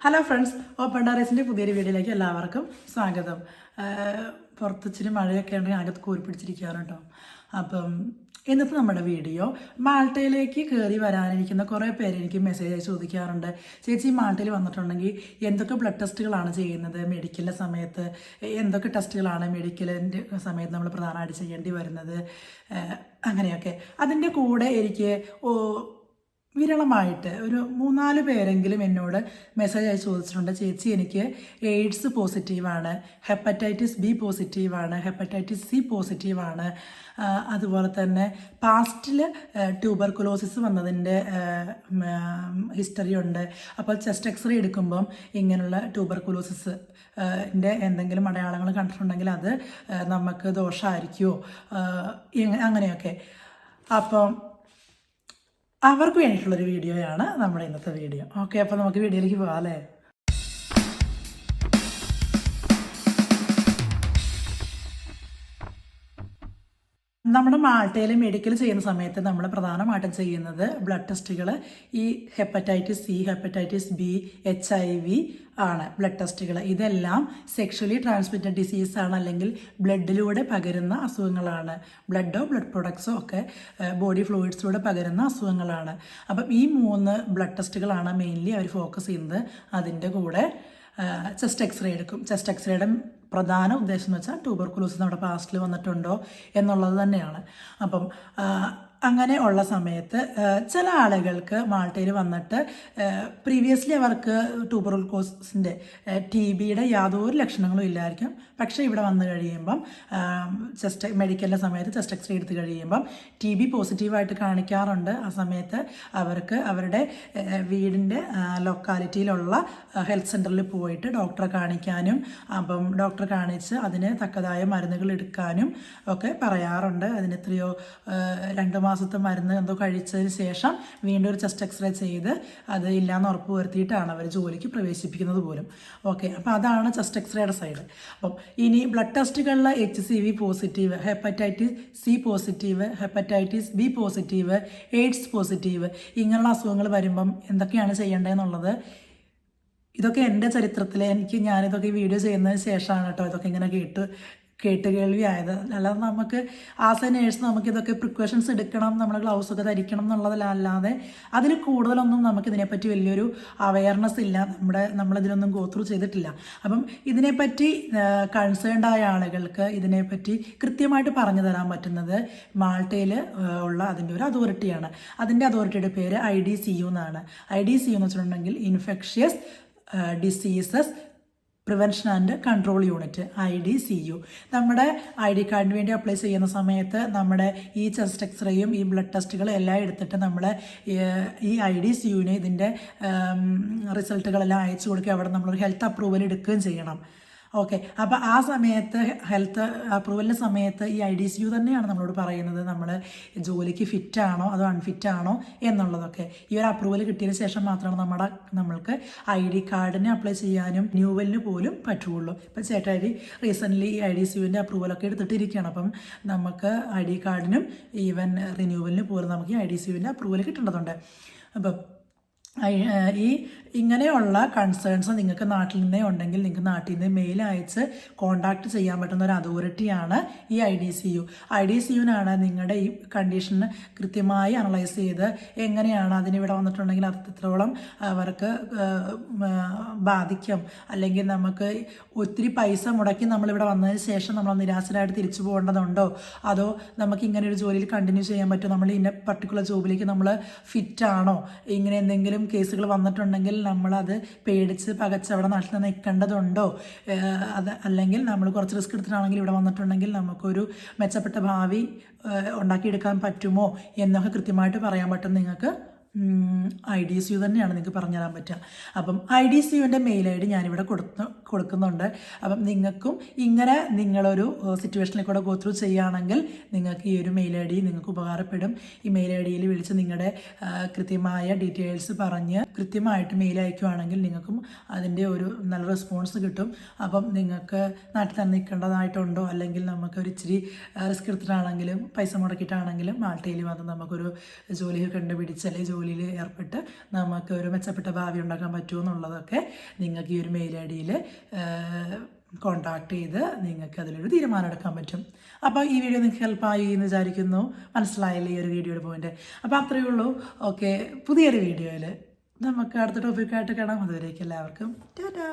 Hello friends open ടെറസിന്റെ പുതിയൊരു വീഡിയോയിലേക്ക് എല്ലാവർക്കും സ്വാഗതം. ആഹ് പുറത്ത് ഇച്ചിരി മഴയൊക്കെ ഉണ്ടെങ്കിൽ അകത്ത് കൂരി പിടിച്ചിരിക്കുകയാണ് അപ്പം ഇന്നത്തെ നമ്മുടെ വീഡിയോ മാൾട്ടയിലേക്ക് കയറി വരാനിരിക്കുന്ന കുറേ പേര് എനിക്ക് മെസ്സേജ് അയച്ച് ചോദിക്കാറുണ്ട്. ചേച്ചി മാൾട്ടയിൽ വന്നിട്ടുണ്ടെങ്കിൽ എന്തൊക്കെ ബ്ലഡ് ടെസ്റ്റുകളാണ് ചെയ്യുന്നത്? മെഡിക്കലിന്റെ സമയത്ത് എന്തൊക്കെ ടെസ്റ്റുകളാണ് മെഡിക്കലിന്റെ സമയത്ത് നമ്മൾ പ്രധാനമായിട്ട് ചെയ്യേണ്ടി വരുന്നത്? അങ്ങനെയൊക്കെ. അതിന്റെ കൂടെ എനിക്ക് വിരളമായിട്ട് ഒരു മൂന്നാൽ പേരെങ്കിലും എന്നോട് മെസ്സേജ് അയച്ച് ചോദിച്ചിട്ടുണ്ട്. ചേച്ചി എനിക്ക് എയ്ഡ്സ് പോസിറ്റീവാണ് ഹെപ്പറ്റൈറ്റിസ് ബി പോസിറ്റീവാണ് ഹെപ്പറ്റൈറ്റിസ് സി പോസിറ്റീവാണ് അതുപോലെ തന്നെ പാസ്റ്റിൽ ട്യൂബർകുലോസിസ് വന്നതിന്റെ ഹിസ്റ്ററി ഉണ്ട്. അപ്പോൾ ചെസ്റ്റ് എക്സ്റേ എടുക്കുമ്പം ഇങ്ങനെയുള്ള ട്യൂബർകുലോസിസ് ന്റെ എന്തെങ്കിലും അടയാളങ്ങൾ കണ്ടിട്ടുണ്ടെങ്കിൽ അത് നമുക്ക് ദോഷമായിരിക്കുമോ അങ്ങനെയൊക്കെ. അപ്പം അവർക്ക് വേണ്ടിയിട്ടുള്ളൊരു വീഡിയോയാണ് നമ്മുടെ ഇന്നത്തെ വീഡിയോ. ഓക്കെ അപ്പോൾ നമുക്ക് വീഡിയോയിലേക്ക് പോകാം അല്ലേ? നമ്മുടെ മാൾട്ടയിൽ മെഡിക്കൽ ചെയ്യുന്ന സമയത്ത് നമ്മൾ പ്രധാനമായിട്ടും ചെയ്യുന്നത് ബ്ലഡ് ടെസ്റ്റുകൾ ഈ hepatitis C hepatitis B H I V ആണ് ബ്ലഡ് ടെസ്റ്റുകൾ ഇതെല്ലാം സെക്ഷലി ട്രാൻസ്മിറ്റഡ് ഡിസീസ് ആണ് അല്ലെങ്കിൽ ബ്ലഡിലൂടെ പകരുന്ന അസുഖങ്ങളാണ്. ബ്ലഡോ ബ്ലഡ് പ്രൊഡക്ട്സോ ഒക്കെ ബോഡി ഫ്ലൂയിഡ്സിലൂടെ പകരുന്ന അസുഖങ്ങളാണ്. അപ്പം ഈ മൂന്ന് ബ്ലഡ് ടെസ്റ്റുകളാണ് മെയിൻലി അവർ ഫോക്കസ് ചെയ്യുന്നത്. അതിന്റെ കൂടെ ചെസ്റ്റ് എക്സ്റേ എടുക്കും. ചെസ്റ്റ് എക്സ്റേയുടെ പ്രധാന ഉദ്ദേശം എന്ന് വെച്ചാൽ ട്യൂബർകുലോസിസ് നമ്മുടെ പാസ്റ്റിൽ വന്നിട്ടുണ്ടോ എന്നുള്ളത് തന്നെയാണ്. അപ്പം അങ്ങനെ ഉള്ള സമയത്ത് ചില ആളുകൾക്ക് മാൾട്ടയിൽ വന്നിട്ട് പ്രീവിയസ്ലി അവർക്ക് ട്യൂബർകുലോസിന്റെ ടി ബിയുടെ യാതൊരു ലക്ഷണങ്ങളും ഇല്ലായിരിക്കും. പക്ഷേ ഇവിടെ വന്നു കഴിയുമ്പം ചെസ്റ്റ് മെഡിക്കലിന്റെ സമയത്ത് ചെസ്റ്റ് എക്സ്റേ എടുത്ത് കഴിയുമ്പം ടി ബി പോസിറ്റീവായിട്ട് കാണിക്കാറുണ്ട്. ആ സമയത്ത് അവർക്ക് അവരുടെ വീടിന്റെ ലൊക്കാലിറ്റിയിലുള്ള ഹെൽത്ത് സെന്ററിൽ പോയിട്ട് ഡോക്ടറെ കാണിക്കാനും അപ്പം ഡോക്ടറെ കാണിച്ച് അതിന് തക്കതായ മരുന്നുകൾ എടുക്കാനും ഒക്കെ പറയാറുണ്ട്. അതിന് എത്രയോ രണ്ട് മാസത്തെ മരുന്ന് എന്തോ കഴിച്ചതിന് ശേഷം വീണ്ടും ഒരു ചെസ്റ്റ് എക്സ്റേ ചെയ്ത് അത് ഇല്ലാന്ന് ഉറപ്പ് വരുത്തിയിട്ടാണ് അവർ ജോലിക്ക് പ്രവേശിപ്പിക്കുന്നത് പോലും. ഓക്കെ അപ്പോൾ അതാണ് ചെസ്റ്റ് എക്സ്റേയുടെ സൈഡ് അപ്പം ഇനി blood ടെസ്റ്റുകളിൽ H C V positive hepatitis C positive hepatitis B positive AIDS positive ഇങ്ങനെയുള്ള അസുഖങ്ങൾ വരുമ്പം എന്തൊക്കെയാണ് ചെയ്യേണ്ടതെന്നുള്ളത് ഇതൊക്കെ എന്റെ ചരിത്രത്തിൽ എനിക്ക് ഞാനിതൊക്കെ വീഡിയോ ചെയ്യുന്നതിന് ശേഷമാണ് കേട്ടോ ഇതൊക്കെ ഇങ്ങനെ കേട്ട് കേട്ട് കേൾവി ആയത് അല്ലാതെ നമുക്ക് ആസ് എ നേഴ്സ് നമുക്ക് ഇതൊക്കെ പ്രിക്കോഷൻസ് എടുക്കണം നമ്മൾ ഗ്ലൗസ് ഒക്കെ ധരിക്കണം എന്നുള്ളതല്ലാതെ അതിൽ കൂടുതലൊന്നും നമുക്ക് ഇതിനെപ്പറ്റി വലിയൊരു അവയർനെസ് ഇല്ല. നമ്മുടെ നമ്മളിതിനൊന്നും ഗോത്രൂ ചെയ്തിട്ടില്ല. അപ്പം ഇതിനെപ്പറ്റി കൺസേൺഡ് ആയ ആളുകൾക്ക് ഇതിനെപ്പറ്റി കൃത്യമായിട്ട് പറഞ്ഞു തരാൻ പറ്റുന്നത് മാൾട്ടയിൽ ഉള്ള അതിന്റെ ഒരു അതോറിറ്റിയാണ് അതിന്റെ അതോറിറ്റിയുടെ പേര് ഐ ഡി സി യു എന്നാണ്. ഐ ഡി സി യു എന്ന് വെച്ചിട്ടുണ്ടെങ്കിൽ infectious diseases prevention and control unit I D C U നമ്മുടെ ഐ ഡി കാർഡിന് വേണ്ടി അപ്ലൈ ചെയ്യുന്ന സമയത്ത് നമ്മുടെ ഈ ചെസ്റ്റ് എക്സ്റേയും ഈ ബ്ലഡ് ടെസ്റ്റുകളും എല്ലാം എടുത്തിട്ട് നമ്മൾ ഈ ഐ ഡി സി യുവിന് ഇതിന്റെ റിസൾട്ടുകളെല്ലാം അയച്ചു കൊടുക്കുക അവിടെ നമ്മളൊരു ഹെൽത്ത് അപ്രൂവൽ എടുക്കുകയും ചെയ്യണം. ഓക്കെ. അപ്പോൾ ആ സമയത്ത് ഹെൽത്ത് അപ്രൂവലിന്റെ സമയത്ത് ഈ ഐ ഡി സി യു തന്നെയാണ് നമ്മളോട് പറയുന്നത്. നമ്മൾ ജോലിക്ക് ഫിറ്റ് ആണോ അതോ അൺഫിറ്റ് ആണോ എന്നുള്ളതൊക്കെ. ഈ ഒരു അപ്രൂവൽ കിട്ടിയതിന് ശേഷം മാത്രമാണ് നമ്മുടെ നമ്മൾക്ക് ഐ ഡി കാർഡിന് അപ്ലൈ ചെയ്യാനും ന്യൂവലിന് പോലും പറ്റുള്ളൂ. ഇപ്പം ചേട്ടായി റീസെന്റ്ലി ഈ ഐ ഡി സി യുവിന്റെ അപ്രൂവലൊക്കെ എടുത്തിട്ടിരിക്കുകയാണ്. അപ്പം നമുക്ക് ഐ ഡി കാർഡിനും ഈവൻ റിന്യൂവലിന് പോലും നമുക്ക് ഈ ഐ ഡി സി യുവിന്റെ അപ്രൂവൽ കിട്ടേണ്ടതുണ്ട്. അപ്പം ഈ ഇങ്ങനെയുള്ള കൺസേൺസ് നിങ്ങൾക്ക് നാട്ടിൽ നിന്നേ ഉണ്ടെങ്കിൽ നിങ്ങൾക്ക് നാട്ടിൽ നിന്ന് മെയിൽ അയച്ച് കോൺടാക്ട് ചെയ്യാൻ പറ്റുന്ന ഒരു അതോറിറ്റിയാണ് ഈ I D C U I D C യുവിനാണ് നിങ്ങളുടെ ഈ കണ്ടീഷൻ കൃത്യമായി അനലൈസ് ചെയ്ത് എങ്ങനെയാണ് അതിനിവിടെ വന്നിട്ടുണ്ടെങ്കിൽ അത് എത്രത്തോളം അവർക്ക് ബാധിക്കും. അല്ലെങ്കിൽ നമുക്ക് ഒത്തിരി പൈസ മുടക്കി നമ്മളിവിടെ വന്നതിന് ശേഷം നമ്മൾ നിരാശരായിട്ട് തിരിച്ചു പോകേണ്ടതുണ്ടോ? അതോ നമുക്ക് ഇങ്ങനെ ഒരു ജോലിയിൽ കണ്ടിന്യൂ ചെയ്യാൻ പറ്റുമോ നമ്മൾ ഇന്ന പർട്ടിക്കുലർ ജോബിലേക്ക് നമ്മൾ ഫിറ്റാണോ ഇങ്ങനെ എന്തെങ്കിലും കേസുകൾ വന്നിട്ടുണ്ടെങ്കിൽ നമ്മളത് പേടിച്ച് പകച്ച് അവിടെ നാട്ടിൽ നിൽക്കേണ്ടതുണ്ടോ? അത് അല്ലെങ്കിൽ നമ്മൾ കുറച്ച് റിസ്ക് എടുത്തിട്ടാണെങ്കിൽ ഇവിടെ വന്നിട്ടുണ്ടെങ്കിൽ നമുക്കൊരു മെച്ചപ്പെട്ട ഭാവി ഉണ്ടാക്കിയെടുക്കാൻ പറ്റുമോ എന്നൊക്കെ കൃത്യമായിട്ട് പറയാൻ പറ്റും. നിങ്ങൾക്ക് ഐ ഡി സി യു തന്നെയാണ് നിങ്ങൾക്ക് പറഞ്ഞു തരാൻ പറ്റുക. അപ്പം ഐ ഡി സി യുവിന്റെ മെയിൽ ഐ ഡി ഞാനിവിടെ കൊടുത്ത് കൊടുക്കുന്നുണ്ട്. അപ്പം നിങ്ങൾക്കും ഇങ്ങനെ നിങ്ങളൊരു സിറ്റുവേഷനിൽ കൂടെ ഗോ ത്രൂ ചെയ്യുകയാണെങ്കിൽ നിങ്ങൾക്ക് ഈ ഒരു മെയിൽ ഐ ഡി നിങ്ങൾക്ക് ഉപകാരപ്പെടും. ഈ മെയിൽ ഐ ഡിയിൽ വിളിച്ച് നിങ്ങളുടെ കൃത്യമായ ഡീറ്റെയിൽസ് പറഞ്ഞ് കൃത്യമായിട്ട് മെയിൽ അയക്കുകയാണെങ്കിൽ നിങ്ങൾക്കും അതിന്റെ ഒരു നല്ല റെസ്പോൺസ് കിട്ടും. അപ്പം നിങ്ങൾക്ക് നാട്ടിൽ തന്നെ നിൽക്കേണ്ടതായിട്ടുണ്ടോ? അല്ലെങ്കിൽ നമുക്ക് ഒരു ഇച്ചിരി റിസ്ക് എടുത്തിട്ടാണെങ്കിലും പൈസ മുടക്കിയിട്ടാണെങ്കിലും മാൾട്ടയിൽ വന്ന് നമുക്കൊരു ജോലി കണ്ടുപിടിച്ച് അല്ലെങ്കിൽ ജോലിയിൽ ഏർപ്പെട്ട് നമുക്ക് ഒരു മെച്ചപ്പെട്ട ഭാവി ഉണ്ടാക്കാൻ പറ്റുമോ എന്നുള്ളതൊക്കെ നിങ്ങൾക്ക് ഈ ഒരു മെയിൽ ഐ ഡിയിൽ കോണ്ടാക്ട് ചെയ്ത് നിങ്ങൾക്ക് അതിലൊരു തീരുമാനം എടുക്കാൻ പറ്റും. അപ്പോൾ ഈ വീഡിയോ നിങ്ങൾക്ക് ഹെൽപ്പായി എന്ന് വിചാരിക്കുന്നു. മനസ്സിലായില്ലേ ഈ ഒരു വീഡിയോയുടെ പോയിന്റ് അപ്പോൾ അത്രയേ ഉള്ളൂ. ഓക്കെ പുതിയൊരു വീഡിയോയിൽ നമുക്ക് അടുത്ത ടോപ്പിക്കായിട്ട് കാണാം. അതുവരേക്കും എല്ലാവർക്കും. ടാറ്റാ